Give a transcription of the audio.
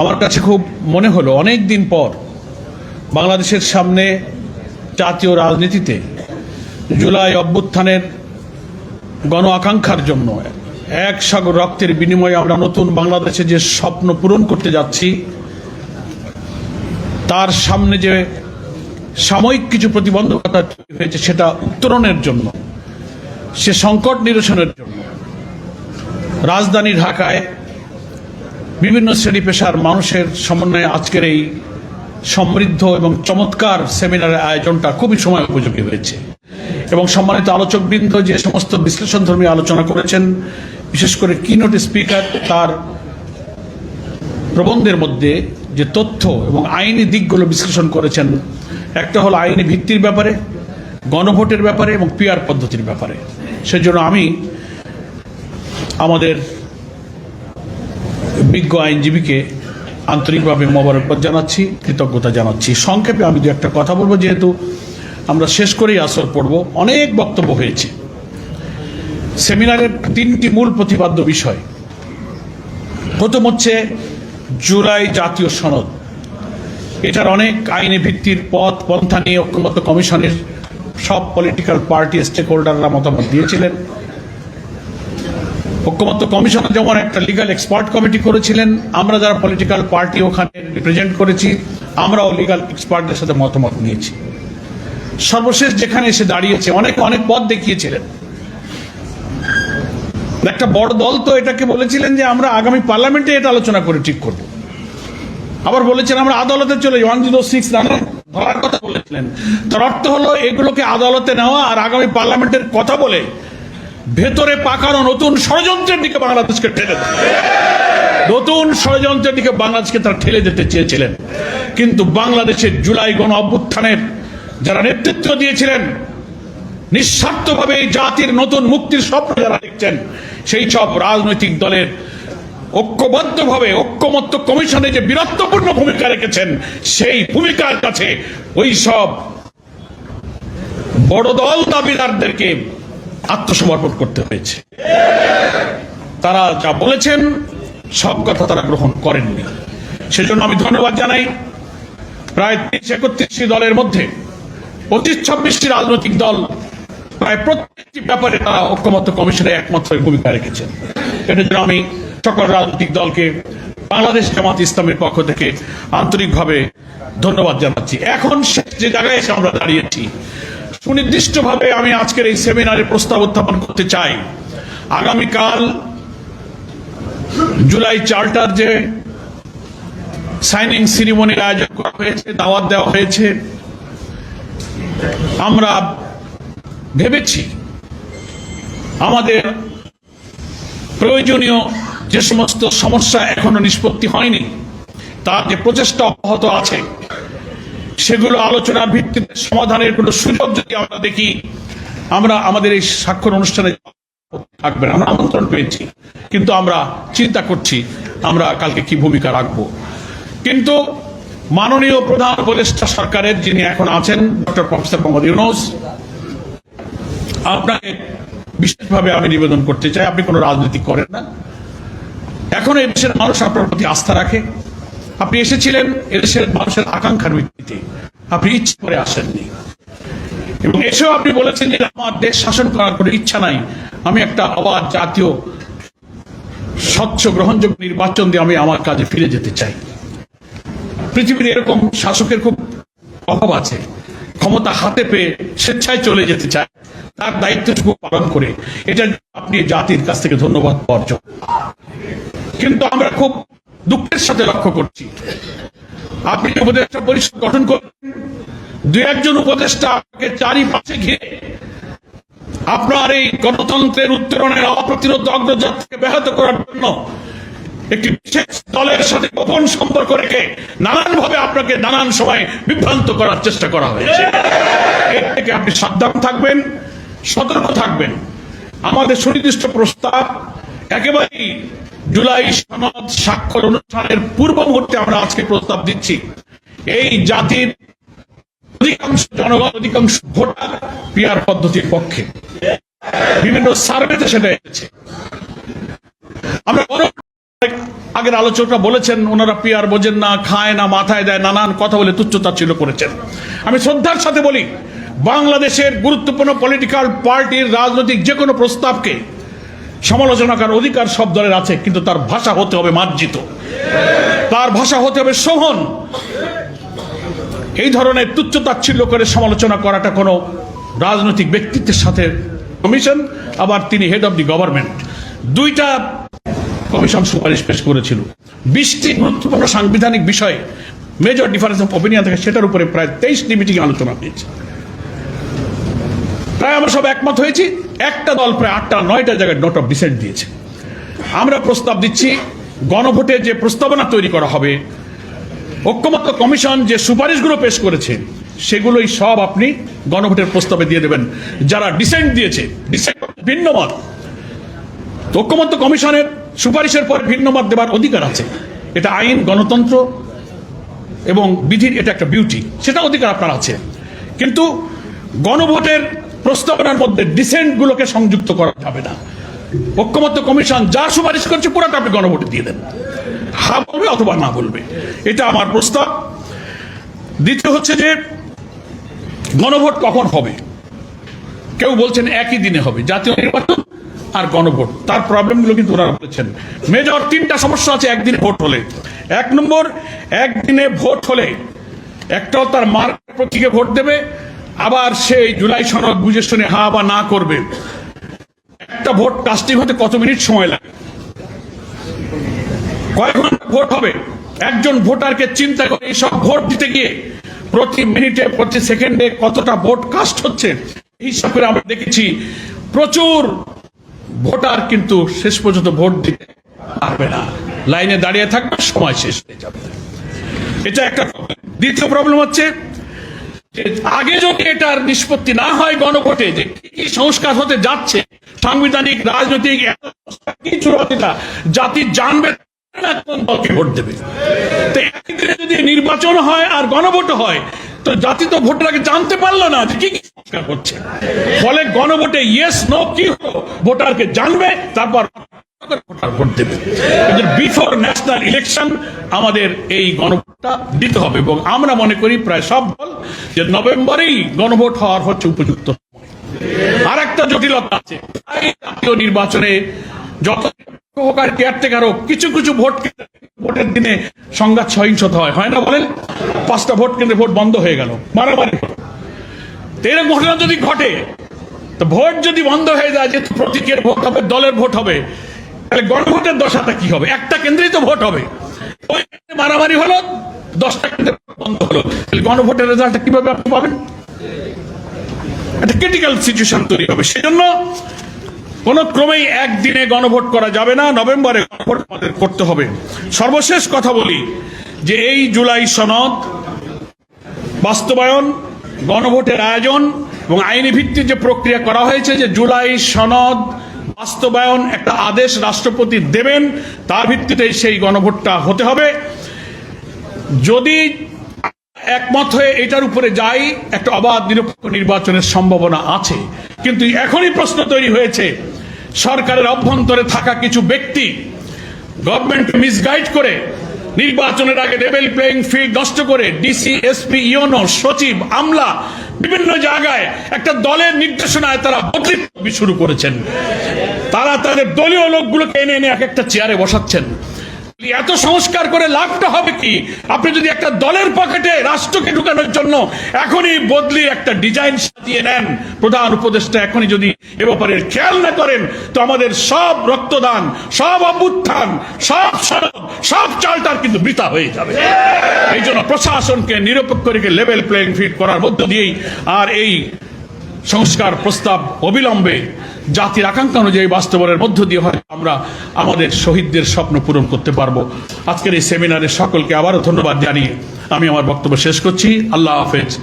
আমার কাছে খুব মনে হলো অনেক দিন পর বাংলাদেশের সামনে জাতীয় রাজনীতিতে জুলাই অভ্যুত্থানের গণ আকাঙ্ক্ষার জন্য এক সাগর রক্তের বিনিময়ে আমরা নতুন বাংলাদেশে যে স্বপ্ন পূরণ করতে যাচ্ছি, তার সামনে যে সাময়িক কিছু প্রতিবন্ধকতা তৈরি হয়েছে সেটা উত্তরণের জন্য, সে সংকট নিরসনের জন্য, রাজধানী ঢাকায় বিভিন্ন শ্রেণি পেশার মানুষের সমন্বয়ে আজকের এই সমৃদ্ধ এবং চমৎকার সেমিনারের আয়োজনটা খুবই সময় উপযোগী হয়েছে। এবং সম্মানিত আলোচকবৃন্দ যে সমস্ত বিশ্লেষণধর্মী আলোচনা করেছেন, বিশেষ করে কিনোট স্পিকার তার প্রবন্ধের মধ্যে যে তথ্য এবং আইনি দিকগুলো বিশ্লেষণ করেছেন, একটা হলো আইনি ভিত্তির ব্যাপারে, গণভোটের ব্যাপারে এবং পিয়ার পদ্ধতির ব্যাপারে। সেজন্য আমি আমাদের বিজ্ঞ আইনজীবীকে আন্তরিকভাবে মোবারকবাদ জানাচ্ছি, কৃতজ্ঞতা জানাচ্ছি। সংক্ষেপে আমি দু একটা কথা বলব, যেহেতু আমরা শেষ করেই আসর পড়ব। অনেক বক্তব্য হয়েছে। সেমিনারের তিনটি মূল প্রতিপাদ্য বিষয়। প্রথম হচ্ছে জুলাই জাতীয় সনদ। এটার অনেক আইনি ভিত্তির পথ, পন্থা নিয়ে ঐক্যমত্য কমিশনের সব পলিটিক্যাল পার্টি স্টেক হোল্ডাররা মতামত দিয়েছিলেন। ঐক্যমত্য কমিশনার যেমন একটা লিগাল এক্সপার্ট কমিটি করেছিলেন। আমরা যারা পলিটিক্যাল পার্টি ওখানে রিপ্রেজেন্ট করেছি, আমরাও লিগাল এক্সপার্টদের সাথে মতামত নিয়েছি। সর্বশেষ যেখানে এসে দাঁড়িয়েছে, অনেক অনেক পথ দেখিয়েছিলেন। একটা বড় দল তো এটাকে বলেছিলেন যে আমরা আগামী পার্লামেন্টে এটা আলোচনা করে ঠিক করব। আবার বলেছেন, আমরা আদালতে চলে ওয়ান জিরো সিক্স ধরার কথা বলেছিলেন। তার অর্থ হলো, এগুলোকে আদালতে নেওয়া আর আগামী পার্লামেন্টের কথা বলে ভেতরে পাকানো নতুন ষড়যন্ত্রের দিকে বাংলাদেশকে ঠেলে নতুন ষড়যন্ত্রের দিকে বাংলাদেশকে তারা ঠেলে দিতে চেয়েছিলেন। কিন্তু বাংলাদেশের জুলাই গণ অভ্যুত্থানের যারা নেতৃত্ব দিয়েছিলেন, নিঃস্বার্থভাবে এই জাতির নতুন মুক্তির স্বপ্ন যারা দেখছেন, সেই সব রাজনৈতিক দলের ঐক্যবদ্ধভাবে, ঐক্যমত্য কমিশনে যে বীরত্বপূর্ণ ভূমিকা রেখেছেন, সেই ভূমিকার কাছে ওই সব বড় দল দাবিদারদেরকে আত্মসমর্পণ করতে হয়েছে। তারা যা বলেছেন, সব কথা তারা গ্রহণ করেননি। সেজন্য আমি ধন্যবাদ জানাই। প্রায় তিরিশ একত্রিশটি দলের মধ্যে পঁচিশ ছাব্বিশটি রাজনৈতিক দল, প্রায় প্রত্যেকটি ব্যাপারে তারা ঐক্যমত্য কমিশনে একমাত্র ভূমিকা রেখেছেন। এটার জন্য আমি সকল রাজনৈতিক দলকে, বাংলাদেশ জামাত ইসলামের পক্ষ থেকে আন্তরিকভাবে ধন্যবাদ জানাচ্ছি। এখন যে জায়গায় এসে আমরা দাঁড়িয়েছি সুনির্দিষ্টভাবে আমি আজকের এই সেমিনারে প্রস্তাব উত্থাপন করতে চাই। আগামীকাল জুলাই চার্টার যে সাইনিং সিরিমনির আয়োজন করা হয়েছে, দাওয়াত দেওয়া হয়েছে, আমরা ভেবেছি আমাদের প্রয়োজনীয় যে সমস্ত সমস্যা এখনও নিষ্পত্তি হয়নি, তার যে প্রচেষ্টা অব্যাহত আছে সেগুলো আলোচনার ভিত্তিতে সমাধানের কোনো সুযোগ যদি আমরা দেখি, আমরা আমাদের এই স্বাক্ষর অনুষ্ঠানে থাকবেন, আমরা আমন্ত্রণ পেয়েছি। কিন্তু আমরা চিন্তা করছি, আমরা কালকে কি ভূমিকা রাখব। কিন্তু মাননীয় প্রধান উপদেষ্টা সরকারের যিনি এখন আছেন, ডক্টর প্রফেসর মোহাম্মদ ইউনুস, আপনাকে বিশেষভাবে আমি নিবেদন করতে চাই, আপনি কোনো রাজনীতি করেন না। এখন এই দেশের মানুষ আপনার প্রতি আস্থা রাখে। আপনি এসেছিলেন এদেশের মানুষের আকাঙ্ক্ষার ভিত্তিতে। আপনি ইচ্ছে করে আসেননি। এবং এসেও আপনি বলেছেন যে আমার দেশ শাসন করার কোনো ইচ্ছা নাই। আমি একটা অবাধ জাতীয় স্বচ্ছ গ্রহণযোগ্য নির্বাচন দিয়ে আমি আমার কাজে ফিরে যেতে চাই। পৃথিবীর এরকম শাসকের খুব অভাব আছে। ক্ষমতা হাতে পেয়ে স্বেচ্ছায় চলে যেতে চায়। তার দায়িত্বটুকু পালন করে। এটা আপনি জাতির কাছ থেকে ধন্যবাদ অর্জন। কিন্তু আমরা খুব দুঃখের সাথে লক্ষ্য করছি। আপনি উপদেষ্টা পরিষদ গঠন করবেন। দু একজন উপদেষ্টা আপনাকে চারিপাশে ঘিরে আপনার এই গণতন্ত্রের উত্তরণের অপ্রতিরোধ অগ্রযাত্রাকে ব্যাহত করার জন্য একটি বিশেষ দলের সাথে গোপন সম্পর্ক রেখে নানান ভাবে আপনাকে নানান সময় বিভ্রান্ত করার চেষ্টা করা হয়েছে। এর থেকে আপনি সাবধান থাকবেন, সতর্ক থাকবেন। আমাদের সুনির্দিষ্ট প্রস্তাব একেবারেই জুলাই সনদ স্বাক্ষর অনুষ্ঠানের পূর্ব মুহূর্তে আমরা আজকে প্রস্তাব দিচ্ছি। এই জাতির অধিকাংশ জনগণ, অধিকাংশ ভোটার পিয়ার পদ্ধতির পক্ষে। বিভিন্ন সার্ভেতে সেটা এসেছে। আমরা আগের আলোচকরা বলেছেন, ওনারা পিয়ার বোঝেন না, খায় না, মাথায় দেয়, নানান কথা বলে তুচ্ছতাচ্ছিল্য করেছেন। আমি শ্রদ্ধার সাথে বলি, বাংলাদেশের গুরুত্বপূর্ণ পলিটিক্যাল পার্টির রাজনৈতিক যে কোনো প্রস্তাবকে সমালোচনা করার অধিকার সব দলের আছে, কিন্তু তার ভাষা হতে হবে মার্জিত। তার ভাষা হতে হবে শোভন। এই ধরনের তুচ্ছতাচ্ছিল্য করে সমালোচনা করাটা কোনো রাজনৈতিক ব্যক্তিত্বের সাথে কমিশন আবার তিনি হেড অব দি গভর্নমেন্ট দুইটা কমিশন সুপারিশ পেশ করেছিল। বিশটি গুরুত্বপূর্ণ সাংবিধানিক বিষয়ে মেজর ডিফারেন্স অফ ওপিনিয়ন থেকে, সেটার উপরে প্রায় তেইশটি মিটিং আলোচনা হয়েছে। প্রায় আমরা সব একমত হয়েছি। একটা দল প্রায় আটটা, নয়টা জায়গায় নোট অফ ডিসেন্ট দিয়েছে। আমরা প্রস্তাব দিচ্ছি, গণভোটে যে প্রস্তাবনা তৈরি করা হবে, ঐক্যমত্য কমিশন যে সুপারিশগুলো পেশ করেছে, সেগুলোই সব আপনি গণভোটের প্রস্তাবে দিয়ে দেবেন। যারা ডিসেন্ট দিয়েছে ভিন্ন মত। ঐক্যমত্য কমিশনের সুপারিশের পর ভিন্ন মত দেওয়ার অধিকার আছে। এটা আইন, গণতন্ত্র এবং বিধির এটা একটা বিউটি সেটা অধিকার আপনার আছে। কিন্তু গণভোটের প্রস্তাবনার মধ্যে ডিসেন্টগুলোকে সংযুক্ত করা যাবে না। ঐক্যমত্য কমিশন যা সুপারিশ করছে, পুরোটা আপনি গণভোটে দিয়ে দেন। হা বলবে অথবা না বলবে, এটা আমার প্রস্তাব দ্বিতীয় হচ্ছে যে, গণভোট কখন হবে? কেউ বলছেন একই দিনে হবে, জাতীয় নির্বাচন আর গণভোট। তার প্রবলেমগুলো কিন্তু ওনারা বলেছেন। মেজর, তিনটা সমস্যা আছে, একদিনে ভোট হলে। এক নম্বর, একদিনে ভোট হলে একটাও তার মার প্রতীকে ভোট দেবে আবার সেই জুলাই সনদ বুঝে শুনে হা বা না করবে। একটা ভোট কাস্টিং হতে কত মিনিট সময় লাগে? কয়েক ঘণ্টা ভোট হবে। একজন ভোটারকে চিন্তা করে এইসব ভোট দিতে গিয়ে প্রতি মিনিটে, প্রতি সেকেন্ডে কতটা ভোট কাস্ট হচ্ছে, এই করে আমরা দেখেছি। প্রচুর ভোটার কিন্তু শেষ পর্যন্ত ভোট দিতে পারবে না। লাইনে দাঁড়িয়ে থাকবে, সময় শেষ হয়ে যাবে। এটা একটা প্রবলেম দ্বিতীয় প্রবলেম হচ্ছে আগে যদি এটার নিষ্পত্তি না হয় গণভোটে যে কি কি সংস্কার হতে যাচ্ছে, সাংবিধানিক, রাজনৈতিক এত কি চূড়ান্তিটা জাতি জানবে নির্বাচন হয় আর গণভোট হয়, তো জাতি তো ভোটের আগে জানতে পারল না যে কি কি সংস্কার হচ্ছে। ফলে গণভোটে ইয়েস নো কি হলো? ভোটারকে জানবে, তারপর বিফোর ন্যাশনাল ইলেকশন আমাদের এই গণভোটটা দিতে হবে এবং আমরা মনে করি প্রায় সব দল যে নভেম্বরেই গণভোট হওয়ার হচ্ছে উপযুক্ত। আর একটা জটিলতা আছে। জাতীয় নির্বাচনে যত হোক আর কেয়ারটেকার হোক, কিছু কিছু ভোট ভোটের দিনে সংঘাত সহিংসতা হয়। হয় না বলেন? পাঁচটা ভোট কেন্দ্রে ভোট বন্ধ হয়ে গেল। মারামারি এরকম ঘটনা যদি ঘটে, তো ভোট যদি বন্ধ হয়ে যায় যে প্রতীকের ভোট হবে, দলের ভোট হবে তাহলে গণভোটের দশাটা কি হবে? একটা কেন্দ্রেই তো ভোট হবে। ওই মারামারি হলো, দশটা কেন্দ্রে বন্ধ হলো। তাহলে গণভোটের রেজাল্টটা কীভাবে আপনি পাবেন? একটা ক্রিটিক্যাল সিচুয়েশন তৈরি হবে। সেজন্য কোন ক্রমেই একদিনে গণভোট করা যাবে না, নভেম্বরে গণভোট আমাদের করতে হবে। সর্বশেষ কথা বলি যে এই জুলাই সনদ বাস্তবায়ন, গণভোটের আয়োজন এবং আইনি ভিত্তিক যে প্রক্রিয়া করা হয়েছে যে জুলাই সনদ বাস্তবায়ন একটা আদেশ রাষ্ট্রপতি দেবেন, তার ভিত্তিতে সেই গণভোটটা হতে হবে। যদি একমত হয়ে এটার উপরে যাই, একটা অবাধ নিরপেক্ষ নির্বাচনের সম্ভাবনা আছে। কিন্তু এখনই প্রশ্ন তৈরি হয়েছে, সরকারের অভ্যন্তরে থাকা কিছু ব্যক্তি গভর্নমেন্ট মিসগাইড করে নির্বাচনের আগে লেভেল প্লেইং ফিল্ড নষ্ট করে ডিসি এসপি ইউনো সচিব, আমলা বিভিন্ন জায়গায় একটা দলের নির্দেশনায় তারা বদলি শুরু করেছেন। তারা তাদের দলীয় লোকগুলোকে এনে এনে এক একটা চেয়ারে বসাচ্ছেন। এত সংস্কার করে লাভটা হবে কি? আপনি যদি একটা দলের পকেটে রাষ্ট্রকে ঢুকানোর জন্য এখনই বদলি একটা ডিজাইন সাজিয়ে নেন প্রধান উপদেষ্টা এখনই যদি এ ব্যাপারে খেয়াল না করেন তো আমাদের সব রক্তদান সব অভ্যুত্থান সব সনদ সব চালটার কিন্তু বৃথা হয়ে যাবে। এই জন্য প্রশাসনকে নিরপেক্ষ রেখে লেভেল প্লেইং ফিট করার মধ্য দিয়েই আর এই সংস্কার, প্রস্তাব, অবিলম্বে জাতির আকাঙ্ক্ষা অনুযায়ী বাস্তবনের মধ্য দিয়ে হয়। আমরা আমাদের শহীদদের স্বপ্ন পূরণ করতে পারব। আজকের এই সেমিনারে সকলকে আবারও ধন্যবাদ জানিয়ে আমি আমার বক্তব্য শেষ করছি। আল্লাহ হাফেজ।